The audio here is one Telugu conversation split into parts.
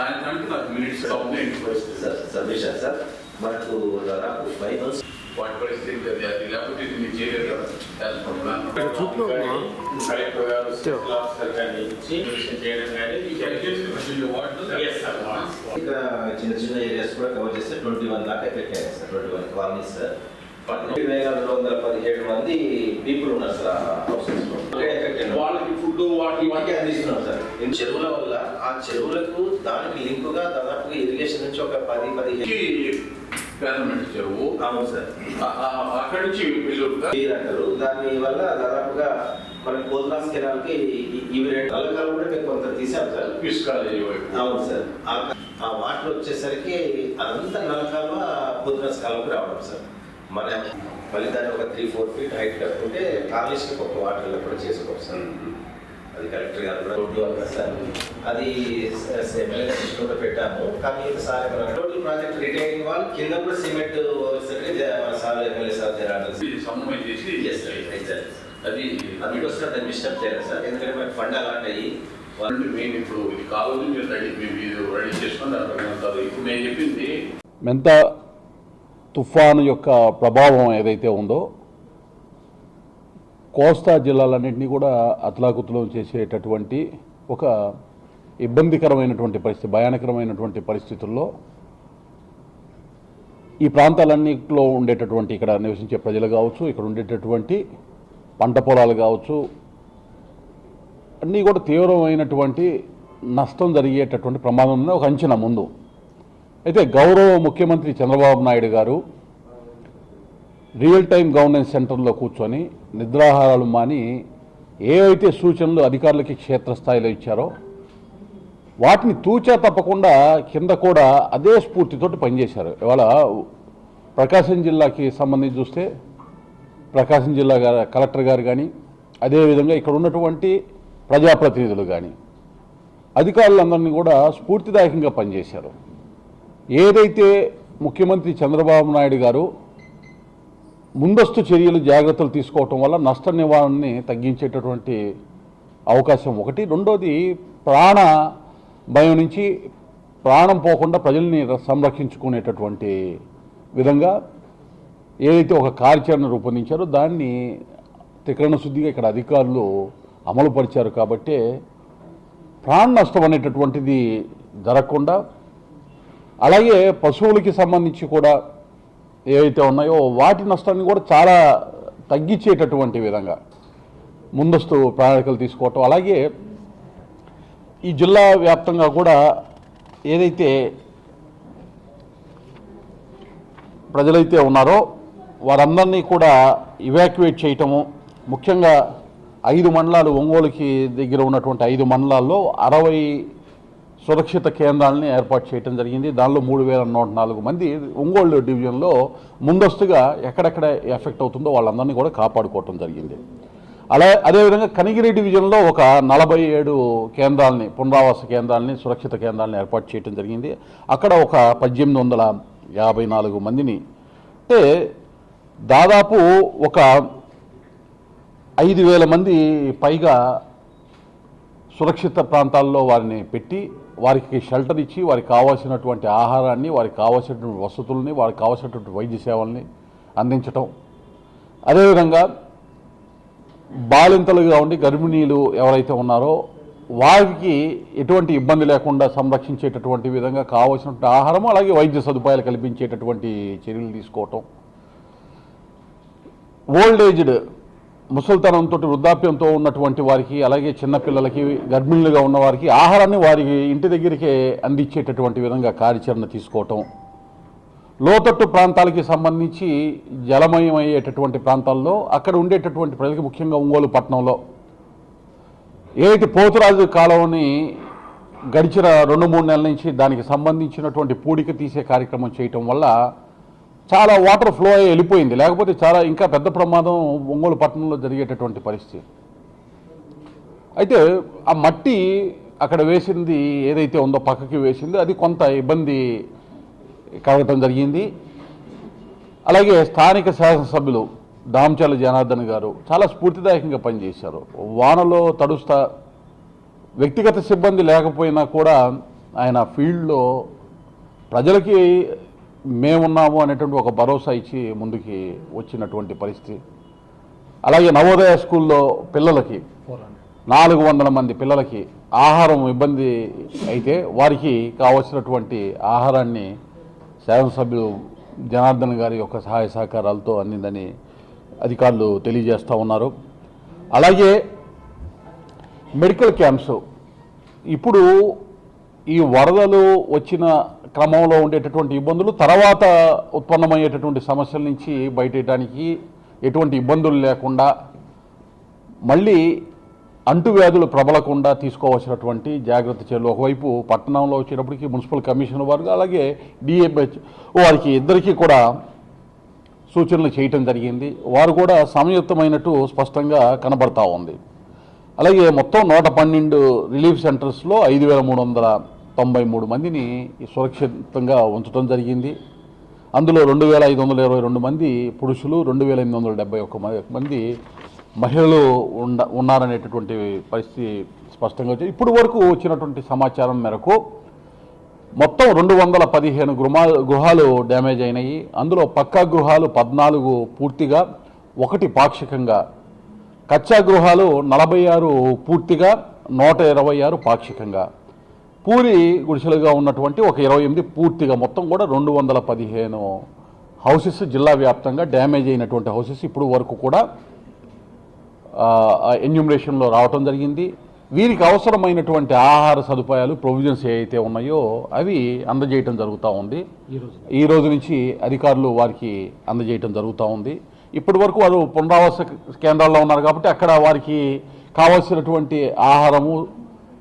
సాయంత్రానికి నాకు మినిట్స్ అవుతుంది ఇంటికి పరిస్థితి సార్ సబ్మిషన్ సార్. మనకు దాదాపు ఫైవ్ మంత్స్ వాటి పరిస్థితి అది లేకపోతే ఇది మీరు sir. ఇక్కడ చిన్న చిన్న ఏరియాస్ కూడా కవర్ చేస్తే ట్వంటీ వన్ దాకా ఎఫెక్ట్ అయ్యాయి sir twenty one colonies sir పద్దెనిమిది వేల రెండు వందల పదిహేడు మంది పీపుల్ ఉన్నారు సార్ హౌసెస్లో. వాళ్ళకి ఫుడ్ వాటి వాటికి అందిస్తున్నాం సార్. చెరువుల వల్ల ఆ చెరువులకు దానికి లింకుగా దాదాపుగా ఇరిగేషన్ నుంచి ఒక పది పదిహేను చెరువు. అవును సార్. అక్కడి నుంచి అంటారు. దాని వల్ల దాదాపుగా మన కోల్దాస్ కెనాల్కి ఈ- ఇవి రెండు నల్లకాలు కూడా మేము కొంత తీసాం సార్. వైపు. అవును సార్. ఆ- వాటర్ వచ్చేసరికి అదంతా నల్లకాలువ పొద్దునస్ కాలువకి రావడం సార్. మన మళ్ళీ దాన్ని ఒక త్రీ ఫోర్ ఫీట్ హైట్ కట్టుకుంటే కాలుష్యం ఒక వాటర్ కూడా చేసుకోవచ్చు సార్. అది కలెక్టర్ గారు కూడా అక్కడ సార్ అది ఎమ్మెల్యే దృష్టిలో పెట్టాము. కానీ sir total project retaining wall కింద కూడా సిమెంట్ మన సార్ ఎమ్మెల్యే సార్ సమన్వయం చేసి ఎగ్జాక్ట్ అది అందుకోసం దాన్ని డిస్టర్బ్ చేయలేదు సార్. ఎందుకంటే మనకి ఫండ్ అలాంటి అంటే మేము ఇప్పుడు ఇది కావాలి మీరు రెడీ మేము ఇది రెడీ చేసుకుని దాని. ఇప్పుడు నేను చెప్పింది మెంత తుఫాను యొక్క ప్రభావం ఏదైతే ఉందో కోస్తా జిల్లాలన్నింటినీ కూడా అతలాకుతలం చేసేటటువంటి ఒక ఇబ్బందికరమైనటువంటి పరిస్థితి భయానకరమైనటువంటి పరిస్థితుల్లో ఈ ప్రాంతాలన్నింటిలో ఉండేటటువంటి ఇక్కడ నివసించే ప్రజలు కావచ్చు ఇక్కడ ఉండేటటువంటి పంట పొలాలు కావచ్చు అన్నీ కూడా తీవ్రమైనటువంటి నష్టం జరిగేటటువంటి ప్రమాదం ఒక అంచనా ముందు. అయితే గౌరవ ముఖ్యమంత్రి చంద్రబాబు నాయుడు గారు రియల్ టైం గవర్నెన్స్ సెంటర్లో కూర్చొని నిద్రాహారాలు మాని ఏవైతే సూచనలు అధికారులకి క్షేత్రస్థాయిలో ఇచ్చారో వాటిని తూచా తప్పకుండా కింద కూడా అదే స్ఫూర్తితోటి పనిచేశారు. ఇవాళ ప్రకాశం జిల్లాకి సంబంధించి చూస్తే ప్రకాశం జిల్లా గారు కలెక్టర్ గారు కానీ అదేవిధంగా ఇక్కడ ఉన్నటువంటి ప్రజాప్రతినిధులు కానీ అధికారులందరినీ కూడా స్ఫూర్తిదాయకంగా పనిచేశారు. ఏదైతే ముఖ్యమంత్రి చంద్రబాబు నాయుడు గారు ముందస్తు చర్యలు జాగ్రత్తలు తీసుకోవటం వల్ల నష్ట నివారణని తగ్గించేటటువంటి అవకాశం ఒకటి. రెండోది ప్రాణ భయం నుంచి ప్రాణం పోకుండా ప్రజల్ని సంరక్షించుకునేటటువంటి విధంగా ఏదైతే ఒక కార్యాచరణ రూపొందించారో దాన్ని త్రికరణ శుద్ధిగా ఇక్కడ అధికారులు అమలుపరిచారు కాబట్టే ప్రాణ నష్టం అనేటటువంటిది జరగకుండా అలాగే పశువులకి సంబంధించి కూడా ఏవైతే ఉన్నాయో వాటి నష్టాన్ని కూడా చాలా తగ్గించేటటువంటి విధంగా ముందస్తు ప్రణాళికలు తీసుకోవటం. అలాగే ఈ జిల్లా వ్యాప్తంగా కూడా ఏదైతే ప్రజలైతే ఉన్నారో వారందరినీ కూడా ఇవాక్యువేట్ చేయటము ముఖ్యంగా ఐదు మండలాలు ఒంగోలుకి దగ్గర ఉన్నటువంటి ఐదు మండలాల్లో అరవై సురక్షిత కేంద్రాలని ఏర్పాటు చేయడం జరిగింది. దానిలో మూడు వేల నూట నాలుగు మంది ఒంగోలు డివిజన్లో ముందస్తుగా ఎక్కడెక్కడ ఎఫెక్ట్ అవుతుందో వాళ్ళందరినీ కూడా కాపాడుకోవటం జరిగింది. అలా అదేవిధంగా కనిగిరి డివిజన్లో ఒక నలభై ఏడు కేంద్రాలని పునరావాస కేంద్రాలని సురక్షిత కేంద్రాలను ఏర్పాటు చేయడం జరిగింది. అక్కడ ఒక పద్దెనిమిది వందల యాభై నాలుగు మందిని అంటే దాదాపు ఒక ఐదు వేల మంది పైగా సురక్షిత ప్రాంతాల్లో వారిని పెట్టి వారికి షెల్టర్ ఇచ్చి వారికి కావాల్సినటువంటి ఆహారాన్ని వారికి కావాల్సినటువంటి వసతుల్ని వారికి కావాల్సినటువంటి వైద్య సేవల్ని అందించటం. అదేవిధంగా బాలింతలుగా ఉండి గర్భిణీలు ఎవరైతే ఉన్నారో వారికి ఎటువంటి ఇబ్బంది లేకుండా సంరక్షించేటటువంటి విధంగా కావాల్సినటువంటి ఆహారం అలాగే వైద్య సదుపాయాలు కల్పించేటటువంటి చర్యలు తీసుకోవటం. ఓల్డ్ ఏజ్డ్ ముసలితనంతో వృద్ధాప్యంతో ఉన్నటువంటి వారికి అలాగే చిన్నపిల్లలకి గర్భిణులుగా ఉన్న వారికి ఆహారాన్ని వారి ఇంటి దగ్గరికే అందించేటటువంటి విధంగా కార్యాచరణ తీసుకోవటం. లోతట్టు ప్రాంతాలకి సంబంధించి జలమయమయ్యేటటువంటి ప్రాంతాల్లో అక్కడ ఉండేటటువంటి ప్రజలకు ముఖ్యంగా ఒంగోలు పట్టణంలో. ఏటి పోతురాజు కాలంని గడిచిన రెండు మూడు నెలల నుంచి దానికి సంబంధించినటువంటి పూడిక తీసే కార్యక్రమం చేయటం వల్ల చాలా వాటర్ ఫ్లో అయ్యి వెళ్ళిపోయింది. లేకపోతే చాలా ఇంకా పెద్ద ప్రమాదం ఒంగోలు పట్టణంలో జరిగేటటువంటి పరిస్థితి. అయితే ఆ మట్టి అక్కడ వేసింది ఏదైతే ఉందో పక్కకి వేసింది అది కొంత ఇబ్బంది కలగటం జరిగింది. అలాగే స్థానిక శాసనసభ్యులు దామచల జనార్దన్ గారు చాలా స్ఫూర్తిదాయకంగా పనిచేశారు. వానలో తడుస్తా వ్యక్తిగత సిబ్బంది లేకపోయినా కూడా ఆయన ఫీల్డ్లో ప్రజలకి మేమున్నాము అనేటువంటి ఒక భరోసా ఇచ్చి ముందుకి వచ్చినటువంటి పరిస్థితి. అలాగే నవోదయ స్కూల్లో పిల్లలకి నాలుగు వందల మంది పిల్లలకి ఆహారం ఇబ్బంది అయితే వారికి కావలసినటువంటి ఆహారాన్ని శాసనసభ్యులు జనార్దన్ గారి యొక్క సహాయ సహకారాలతో అందిందని అధికారులు తెలియజేస్తూ ఉన్నారు. అలాగే మెడికల్ క్యాంప్స్. ఇప్పుడు ఈ వరదలు వచ్చిన క్రమంలో ఉండేటటువంటి ఇబ్బందులు తర్వాత ఉత్పన్నమయ్యేటటువంటి సమస్యల నుంచి బయటేయడానికి ఎటువంటి ఇబ్బందులు లేకుండా మళ్ళీ అంటువ్యాధులు ప్రబలకుండా తీసుకోవాల్సినటువంటి జాగ్రత్త చర్యలు. ఒకవైపు పట్టణంలో వచ్చేటప్పటికి మున్సిపల్ కమిషనర్ వారు అలాగే డిఎంహెచ్ వారికి ఇద్దరికీ కూడా సూచనలు చేయటం జరిగింది. వారు కూడా సంయుక్తమైనట్టు స్పష్టంగా కనబడతా ఉంది. అలాగే మొత్తం నూట పన్నెండు రిలీఫ్ సెంటర్స్లో ఐదు వేల మూడు వందల తొంభై మూడు మందిని సురక్షితంగా ఉంచడం జరిగింది. అందులో రెండు వేల ఐదు వందల ఇరవై రెండు మంది పురుషులు రెండు వేల ఎనిమిది వందల డెబ్బై ఒక్క మంది మహిళలు ఉండ ఉన్నారనేటటువంటి పరిస్థితి స్పష్టంగా వచ్చింది. ఇప్పుడు వరకు వచ్చినటువంటి సమాచారం మేరకు మొత్తం రెండు వందల పదిహేను గృహా గృహాలు డ్యామేజ్ అయినాయి. అందులో పక్కా గృహాలు పద్నాలుగు పూర్తిగా ఒకటి పాక్షికంగా. కచ్చా గృహాలు నలభై ఆరు పూర్తిగా నూట ఇరవై ఆరు పాక్షికంగా. పూరి గుడిసెలుగా ఉన్నటువంటి ఒక ఇరవై ఎనిమిది పూర్తిగా మొత్తం కూడా రెండు వందల పదిహేను హౌసెస్ జిల్లా వ్యాప్తంగా డ్యామేజ్ అయినటువంటి హౌసెస్ ఇప్పుడు వరకు కూడా ఎన్యూమరేషన్లో రావటం జరిగింది. వీరికి అవసరమైనటువంటి ఆహార సదుపాయాలు ప్రొవిజన్స్ ఏవైతే ఉన్నాయో అవి అందజేయటం జరుగుతూ ఉంది. ఈ రోజు నుంచి అధికారులు వారికి అందజేయటం జరుగుతూ ఉంది. ఇప్పటి వరకు వారు పునరావాస కేంద్రాల్లో ఉన్నారు కాబట్టి అక్కడ వారికి కావాల్సినటువంటి ఆహారము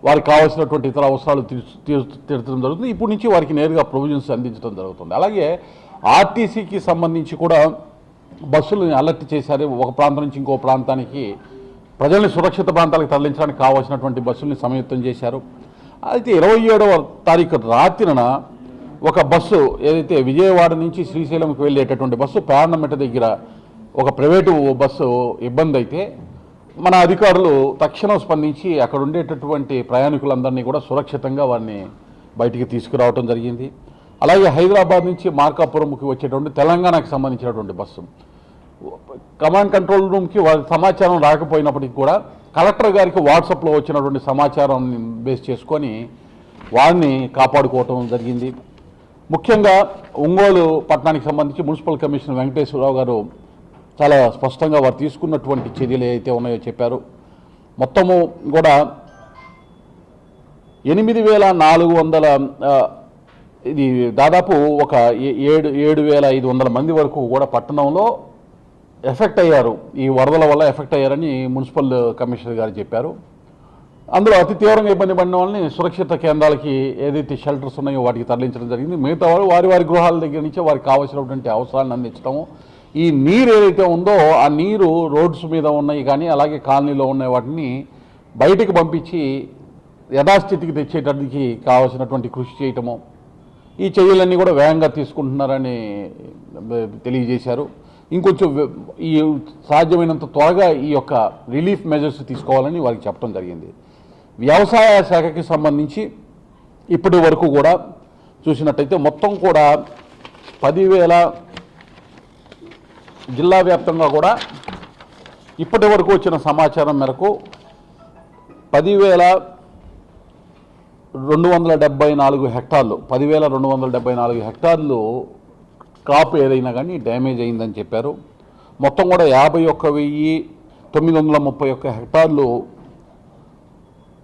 వారికి కావాల్సినటువంటి ఇతర అవసరాలు తీర్చ- తీర్చడం జరుగుతుంది. ఇప్పటి నుంచి వారికి నేరుగా ప్రొవిజన్స్ అందించడం జరుగుతుంది. అలాగే ఆర్టీసీకి సంబంధించి కూడా బస్సులను అలర్ట్ చేశారు. ఒక ప్రాంతం నుంచి ఇంకో ప్రాంతానికి ప్రజల్ని సురక్షిత ప్రాంతాలకు తరలించడానికి కావాల్సినటువంటి బస్సుల్ని సమయుక్తం చేశారు. అయితే ఇరవై ఏడవ తారీఖు రాత్రిన ఒక బస్సు ఏదైతే విజయవాడ నుంచి శ్రీశైలంకి వెళ్ళేటటువంటి బస్సు ప్రాణమెట దగ్గర ఒక ప్రైవేటు బస్సు ఇబ్బంది అయితే మన అధికారులు తక్షణం స్పందించి అక్కడ ఉండేటటువంటి ప్రయాణికులందరినీ కూడా సురక్షితంగా వారిని బయటికి తీసుకురావడం జరిగింది. అలాగే హైదరాబాద్ నుంచి మార్కాపురంకి వచ్చేటువంటి తెలంగాణకు సంబంధించినటువంటి బస్సు. కమాండ్ కంట్రోల్ రూమ్కి వారి సమాచారం రాకపోయినప్పటికీ కూడా కలెక్టర్ గారికి వాట్సాప్లో వచ్చినటువంటి సమాచారాన్ని బేస్ చేసుకొని వారిని కాపాడుకోవటం జరిగింది. ముఖ్యంగా ఒంగోలు పట్టణానికి సంబంధించి మున్సిపల్ కమిషనర్ వెంకటేశ్వరరావు గారు చాలా స్పష్టంగా వారు తీసుకున్నటువంటి చర్యలు ఏవైతే ఉన్నాయో చెప్పారు. మొత్తము కూడా ఎనిమిది వేల నాలుగు వందల ఇది దాదాపు ఒక ఏ- ఏడు ఏడు వేల ఐదు వందల మంది వరకు కూడా పట్టణంలో ఎఫెక్ట్ అయ్యారు. ఈ వరదల వల్ల ఎఫెక్ట్ అయ్యారని మున్సిపల్ కమిషనర్ గారు చెప్పారు. అందులో అతి తీవ్రంగా ఇబ్బంది పడిన వాళ్ళని సురక్షిత కేంద్రాలకి ఏదైతే షెల్టర్స్ ఉన్నాయో వాటికి తరలించడం జరిగింది. మిగతా వారు వారి వారి గృహాల దగ్గర నుంచి వారికి కావాల్సినటువంటి అవసరాలను అందించడము ఈ నీరు ఏదైతే ఉందో ఆ నీరు రోడ్స్ మీద ఉన్నాయి కానీ అలాగే కాలనీలో ఉన్న వాటిని బయటికి పంపించి యథాస్థితికి తెచ్చేటట్టుకి కావాల్సినటువంటి కృషి చేయటము. ఈ చర్యలన్నీ కూడా వేగంగా తీసుకుంటున్నారని తెలియజేశారు. ఇంకొంచెం ఈ సాధ్యమైనంత త్వరగా ఈ యొక్క రిలీఫ్ మెజర్స్ తీసుకోవాలని వారికి చెప్పడం జరిగింది. వ్యవసాయ శాఖకి సంబంధించి ఇప్పటి వరకు కూడా చూసినట్టయితే మొత్తం కూడా పదివేల జిల్లా వ్యాప్తంగా కూడా ఇప్పటి వరకు వచ్చిన సమాచారం మేరకు పదివేల రెండు వందల డెబ్బై నాలుగు హెక్టార్లు పదివేల రెండు వందల డెబ్బై నాలుగు హెక్టార్లు క్రాప్ ఏదైనా కానీ డ్యామేజ్ అయిందని చెప్పారు. మొత్తం కూడా యాభై ఒక్క వెయ్యి తొమ్మిది వందల ముప్పై ఒక్క హెక్టార్లు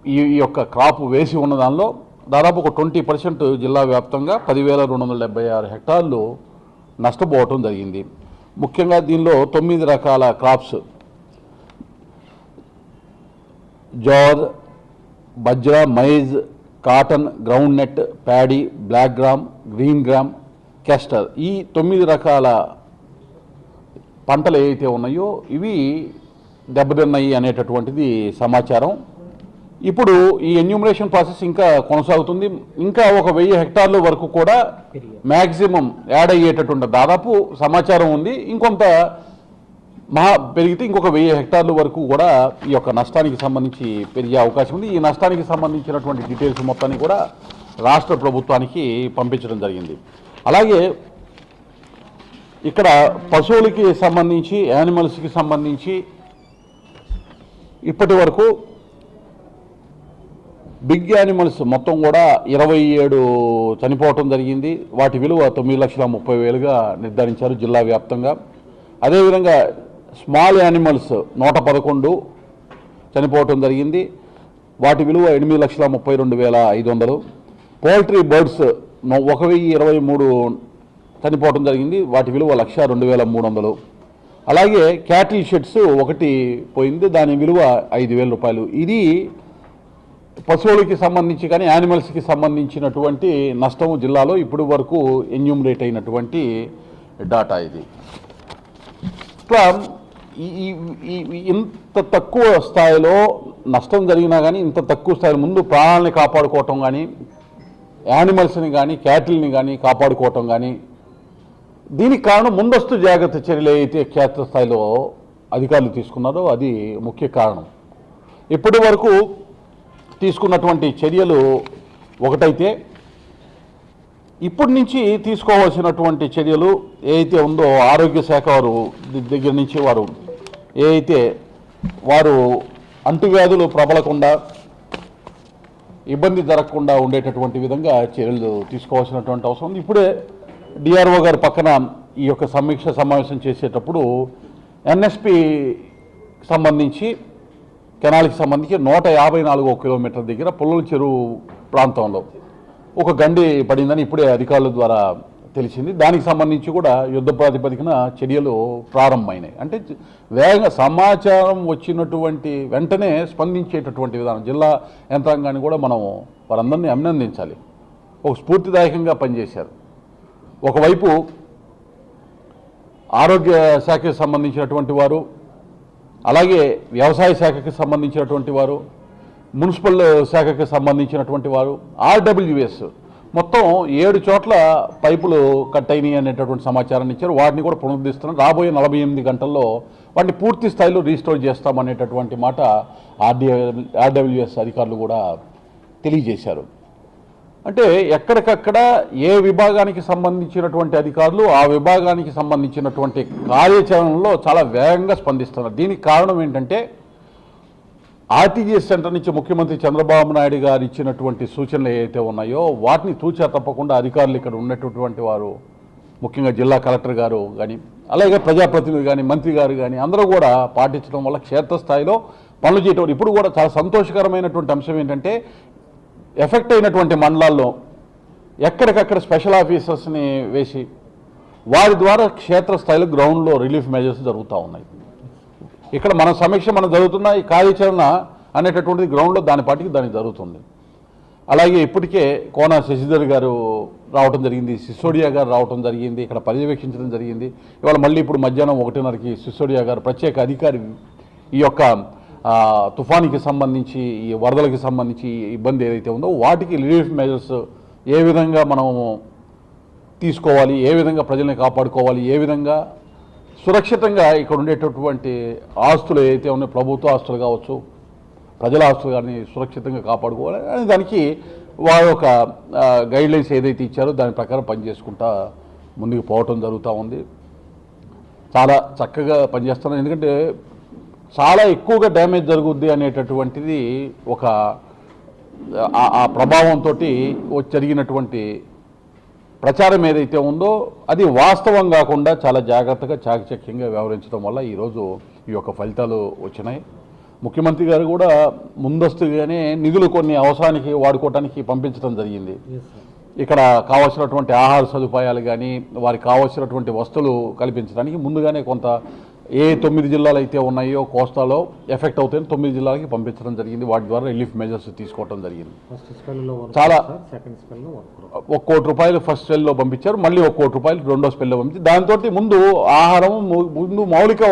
ఈ యొక్క క్రాప్ వేసి ఉన్న దానిలో దాదాపు ఒక ట్వంటీ పర్సెంట్ జిల్లా వ్యాప్తంగా పదివేల రెండు వందల డెబ్బై ఆరు హెక్టార్లు నష్టపోవటం జరిగింది. ముఖ్యంగా దీనిలో తొమ్మిది రకాల crops jowar bajra maize cotton groundnut paddy black gram green gram castor ఈ తొమ్మిది రకాల పంటలు ఏవైతే ఉన్నాయో ఇవి దెబ్బతిన్నాయి అనేటటువంటిది సమాచారం. ఇప్పుడు ఈ ఎన్యూమరేషన్ ప్రాసెస్ ఇంకా కొనసాగుతుంది. ఇంకా ఒక వెయ్యి హెక్టార్ల వరకు కూడా మ్యాక్సిమం యాడ్ అయ్యేటటువంటి దాదాపు సమాచారం ఉంది. ఇంకొంత మహా పెరిగితే ఇంకొక వెయ్యి హెక్టార్ల వరకు కూడా ఈ యొక్క నష్టానికి సంబంధించి పెరిగే అవకాశం ఉంది. ఈ నష్టానికి సంబంధించినటువంటి డీటెయిల్స్ మొత్తాన్ని కూడా రాష్ట్ర ప్రభుత్వానికి పంపించడం జరిగింది. అలాగే ఇక్కడ పశువులకి సంబంధించి యానిమల్స్కి సంబంధించి ఇప్పటి వరకు బిగ్ యానిమల్స్ మొత్తం కూడా ఇరవై ఏడు చనిపోవటం జరిగింది. వాటి విలువ తొమ్మిది లక్షల ముప్పై వేలుగా నిర్ధారించారు జిల్లా వ్యాప్తంగా. అదేవిధంగా స్మాల్ యానిమల్స్ నూట పదకొండు చనిపోవటం జరిగింది. వాటి విలువ ఎనిమిది లక్షల ముప్పై రెండు వేల ఐదు వందలు. పోల్ట్రీ బర్డ్స్ ఒక వెయ్యి ఇరవై మూడు చనిపోవటం జరిగింది. వాటి విలువ లక్ష రెండు వేల మూడు వందలు. అలాగే క్యాటిల్ షెడ్స్ ఒకటి పోయింది. దాని విలువ ఐదు వేల రూపాయలు. ఇది పశువులకి సంబంధించి కానీ యానిమల్స్కి సంబంధించినటువంటి నష్టం జిల్లాలో ఇప్పుడు వరకు ఎన్యూమరేట్ అయినటువంటి డాటా ఇది. ఇట్లా ఇంత తక్కువ స్థాయిలో నష్టం జరిగినా కానీ ఇంత తక్కువ స్థాయిలో ముందు ప్రాణాలని కాపాడుకోవటం కానీ యానిమల్స్ని కానీ క్యాటిల్ని కానీ కాపాడుకోవటం కానీ దీనికి కారణం ముందస్తు జాగ్రత్త చర్యలు అయితే క్షేత్రస్థాయిలో అధికారులు తీసుకున్నారో అది ముఖ్య కారణం. ఇప్పటి వరకు తీసుకున్నటువంటి చర్యలు ఒకటైతే ఇప్పటి నుంచి తీసుకోవాల్సినటువంటి చర్యలు ఏదైతే ఉందో ఆరోగ్య శాఖ వారు దగ్గర నుంచి వారు ఏదైతే వారు అంటువ్యాధులు ప్రబలకుండా ఇబ్బంది జరగకుండా ఉండేటటువంటి విధంగా చర్యలు తీసుకోవాల్సినటువంటి అవసరం ఉంది. ఇప్పుడే డిఆర్ఓ గారు పక్కన ఈ యొక్క సమీక్ష సమావేశం చేసేటప్పుడు ఎన్ఎస్పి సంబంధించి కెనాల్కి సంబంధించి నూట యాభై నాలుగో కిలోమీటర్ దగ్గర పుల్లల చెరువు ప్రాంతంలో ఒక గండి పడిందని ఇప్పుడే అధికారుల ద్వారా తెలిసింది. దానికి సంబంధించి కూడా యుద్ధ ప్రాతిపదికన చర్యలు ప్రారంభమైనాయి. అంటే వేగంగా వేగ సమాచారం వచ్చినటువంటి వెంటనే స్పందించేటటువంటి విధానం జిల్లా యంత్రాంగాన్ని కూడా మనం వారందరినీ అభినందించాలి. ఒక స్ఫూర్తిదాయకంగా పనిచేశారు. ఒకవైపు ఆరోగ్య శాఖకి సంబంధించినటువంటి వారు అలాగే వ్యవసాయ శాఖకి సంబంధించినటువంటి వారు మున్సిపల్ శాఖకి సంబంధించినటువంటి వారు ఆర్డబ్ల్యూఎస్ మొత్తం ఏడు చోట్ల పైపులు కట్ అయినాయి అనేటటువంటి సమాచారాన్ని ఇచ్చారు. వాటిని కూడా పునరుద్ధిస్తున్నారు రాబోయే నలభై ఎనిమిది గంటల్లో వాటిని పూర్తి స్థాయిలో రీస్టోర్ చేస్తామనేటటువంటి మాట ఆర్డీ ఆర్డబ్ల్యూఎస్ అధికారులు కూడా తెలియజేశారు. అంటే ఎక్కడికక్కడ ఏ విభాగానికి సంబంధించినటువంటి అధికారులు ఆ విభాగానికి సంబంధించినటువంటి కార్యాచరణలో చాలా వేగంగా స్పందిస్తున్నారు. దీనికి కారణం ఏంటంటే ఆర్టీజీఎస్ సెంటర్ నుంచి ముఖ్యమంత్రి చంద్రబాబు నాయుడు గారు ఇచ్చినటువంటి సూచనలు ఏవైతే ఉన్నాయో వాటిని తూచా తప్పకుండా అధికారులు ఇక్కడ ఉన్నటువంటి వారు ముఖ్యంగా జిల్లా కలెక్టర్ గారు కానీ అలాగే ప్రజాప్రతినిధి కానీ మంత్రి గారు కానీ అందరూ కూడా పాటించడం వల్ల క్షేత్రస్థాయిలో పనులు చేయటం ఇప్పుడు కూడా చాలా సంతోషకరమైనటువంటి అంశం ఏంటంటే ఎఫెక్ట్ అయినటువంటి మండలాల్లో ఎక్కడికక్కడ స్పెషల్ ఆఫీసర్స్ని వేసి వారి ద్వారా క్షేత్రస్థాయిలో గ్రౌండ్లో రిలీఫ్ మెజర్స్ జరుగుతూ ఉన్నాయి. ఇక్కడ మన సమీక్ష మనం జరుగుతున్న ఈ కార్యాచరణ అనేటటువంటిది గ్రౌండ్లో దాని పాటికి దానికి జరుగుతుంది. అలాగే ఇప్పటికే కోన శశిధర్ గారు రావటం జరిగింది సిసోడియా గారు రావడం జరిగింది ఇక్కడ పర్యవేక్షించడం జరిగింది. ఇవాళ మళ్ళీ ఇప్పుడు మధ్యాహ్నం ఒకటిన్నరకి సిసోడియా గారు ప్రత్యేక అధికారి ఈ యొక్క తుఫానికి సంబంధించి ఈ వరదలకి సంబంధించి ఇబ్బంది ఏదైతే ఉందో వాటికి రిలీఫ్ మెజర్స్ ఏ విధంగా మనము తీసుకోవాలి ఏ విధంగా ప్రజల్ని కాపాడుకోవాలి ఏ విధంగా సురక్షితంగా ఇక్కడ ఉండేటటువంటి ఆస్తులు ఏదైతే ఉన్నాయో ప్రభుత్వ ఆస్తులు కావచ్చు ప్రజల ఆస్తులు కానీ సురక్షితంగా కాపాడుకోవాలి అనే దానికి వారి యొక్క గైడ్లైన్స్ ఏదైతే ఇచ్చారో దాని ప్రకారం పనిచేసుకుంటా ముందుకు పోవటం జరుగుతూ ఉంది. చాలా చక్కగా పనిచేస్తున్నారు ఎందుకంటే చాలా ఎక్కువగా డ్యామేజ్ జరుగుద్ది అనేటటువంటిది ఒక ఆ- ప్రభావంతో జరిగినటువంటి ప్రచారం ఏదైతే ఉందో అది వాస్తవం కాకుండా చాలా జాగ్రత్తగా చాకచక్యంగా వ్యవహరించడం వల్ల ఈరోజు ఈ యొక్క ఫలితాలు వచ్చినాయి. ముఖ్యమంత్రి గారు కూడా ముందస్తుగానే నిధులు కొన్ని అవసరానికి వాడుకోవడానికి పంపించడం జరిగింది. ఇక్కడ కావాల్సినటువంటి ఆహార సదుపాయాలు కానీ వారికి కావాల్సినటువంటి వస్తువులు కల్పించడానికి ముందుగానే కొంత ఏ తొమ్మిది జిల్లాలు అయితే ఉన్నాయో కోస్తాలో ఎఫెక్ట్ అవుతాయని తొమ్మిది జిల్లాలకి పంపించడం జరిగింది. వాటి ద్వారా రిలీఫ్ మెజర్స్ తీసుకోవడం జరిగింది. చాలా- ఒక కోటి రూపాయలు ఫస్ట్ స్పెల్లో పంపించారు మళ్ళీ ఒక కోటి రూపాయలు రెండో స్పెల్లో పంపించి దాంతో ముందు ఆహారం ముందు మౌలిక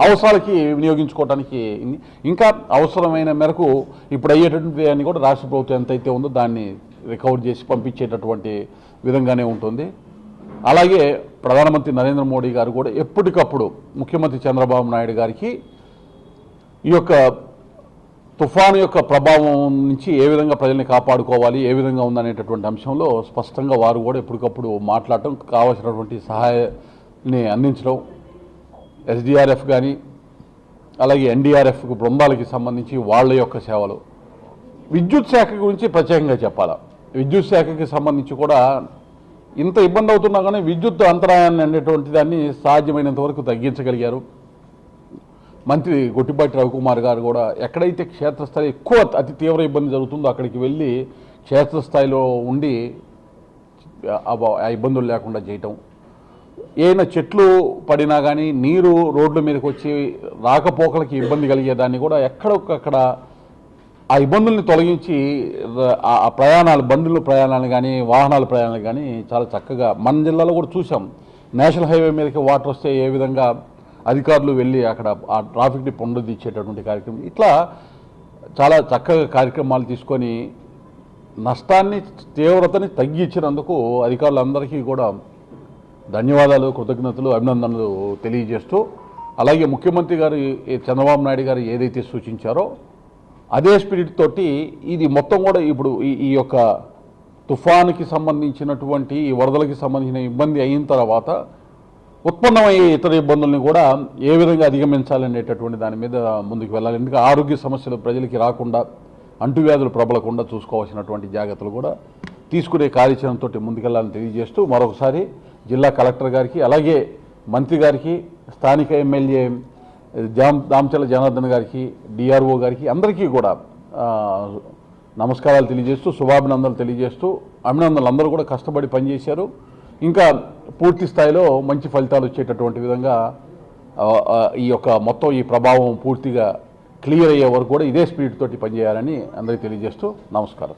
అవసరాలకి వినియోగించుకోవడానికి. ఇంకా అవసరమైన మేరకు ఇప్పుడు అయ్యేటటువంటి అని కూడా రాష్ట్ర ప్రభుత్వం ఎంతైతే ఉందో దాన్ని రికవర్ చేసి పంపించేటటువంటి విధంగానే ఉంటుంది. అలాగే ప్రధానమంత్రి నరేంద్ర మోడీ గారు కూడా ఎప్పటికప్పుడు ముఖ్యమంత్రి చంద్రబాబు నాయుడు గారికి ఈ యొక్క తుఫాను యొక్క ప్రభావం నుంచి ఏ విధంగా ప్రజల్ని కాపాడుకోవాలి ఏ విధంగా ఉందనేటటువంటి అంశంలో స్పష్టంగా వారు కూడా ఎప్పటికప్పుడు మాట్లాడటం కావాల్సినటువంటి సహాయాన్ని అందించడం ఎస్డిఆర్ఎఫ్ కానీ అలాగే ఎన్డీఆర్ఎఫ్ బృందాలకి సంబంధించి వాళ్ళ యొక్క సేవలు. విద్యుత్ శాఖ గురించి ప్రత్యేకంగా చెప్పాలా? విద్యుత్ శాఖకి సంబంధించి కూడా ఇంత ఇబ్బంది అవుతున్నా కానీ విద్యుత్ అంతరాయాన్ని అనేటువంటి దాన్ని సాధ్యమైనంత వరకు తగ్గించగలిగారు. మంత్రి గొట్టిపాటి రవికుమార్ గారు కూడా ఎక్కడైతే క్షేత్రస్థాయి ఎక్కువ అతి తీవ్ర ఇబ్బంది జరుగుతుందో అక్కడికి వెళ్ళి క్షేత్రస్థాయిలో ఉండి ఆ ఇబ్బందులు లేకుండా చేయటం. ఏమైనా చెట్లు పడినా కానీ నీరు రోడ్ల మీదకి వచ్చి రాకపోకలకి ఇబ్బంది కలిగేదాన్ని కూడా ఎక్కడొక్కడ ఆ ఇబ్బందుల్ని తొలగించి ఆ ప్రయాణాలు బండ్లు ప్రయాణాలు కానీ వాహనాల ప్రయాణాలు కానీ చాలా చక్కగా మన జిల్లాలో కూడా చూసాం. నేషనల్ హైవే మీదకి వాటర్ వస్తే ఏ విధంగా అధికారులు వెళ్ళి అక్కడ ఆ ట్రాఫిక్ని పునరుద్ధరించేటటువంటి కార్యక్రమం. ఇట్లా చాలా చక్కగా కార్యక్రమాలు తీసుకొని నష్టాన్ని తీవ్రతని తగ్గించినందుకు అధికారులందరికీ కూడా ధన్యవాదాలు కృతజ్ఞతలు అభినందనలు తెలియజేస్తూ అలాగే ముఖ్యమంత్రి గారు చంద్రబాబు నాయుడు గారు ఏదైతే సూచించారో అదే స్పిరిట్ తోటి ఇది మొత్తం కూడా ఇప్పుడు ఈ ఈ యొక్క తుఫానుకి సంబంధించినటువంటి ఈ వరదలకి సంబంధించిన ఇబ్బంది అయిన తర్వాత ఉత్పన్నమయ్యే ఇతర ఇబ్బందుల్ని కూడా ఏ విధంగా అధిగమించాలనేటటువంటి దాని మీద ముందుకు వెళ్ళాలి. ఎందుకంటే ఆరోగ్య సమస్యలు ప్రజలకి రాకుండా అంటువ్యాధులు ప్రబలకుండా చూసుకోవాల్సినటువంటి జాగ్రత్తలు కూడా తీసుకునే కార్యాచరణతో ముందుకెళ్ళాలని తెలియజేస్తూ మరొకసారి జిల్లా కలెక్టర్ గారికి అలాగే మంత్రి గారికి స్థానిక ఎమ్మెల్యే జామ్ దామచల జనార్దన్ గారికి డిఆర్ఓ గారికి అందరికీ కూడా నమస్కారాలు తెలియజేస్తూ శుభాభినందనలు తెలియజేస్తూ అభినందనలు. అందరూ కూడా కష్టపడి పనిచేశారు. ఇంకా పూర్తి స్థాయిలో మంచి ఫలితాలు వచ్చేటటువంటి విధంగా ఈ యొక్క మొత్తం ఈ ప్రభావం పూర్తిగా క్లియర్ అయ్యే వరకు కూడా ఇదే స్పీడ్ తోటి పనిచేయాలని అందరికీ తెలియజేస్తూ నమస్కారం.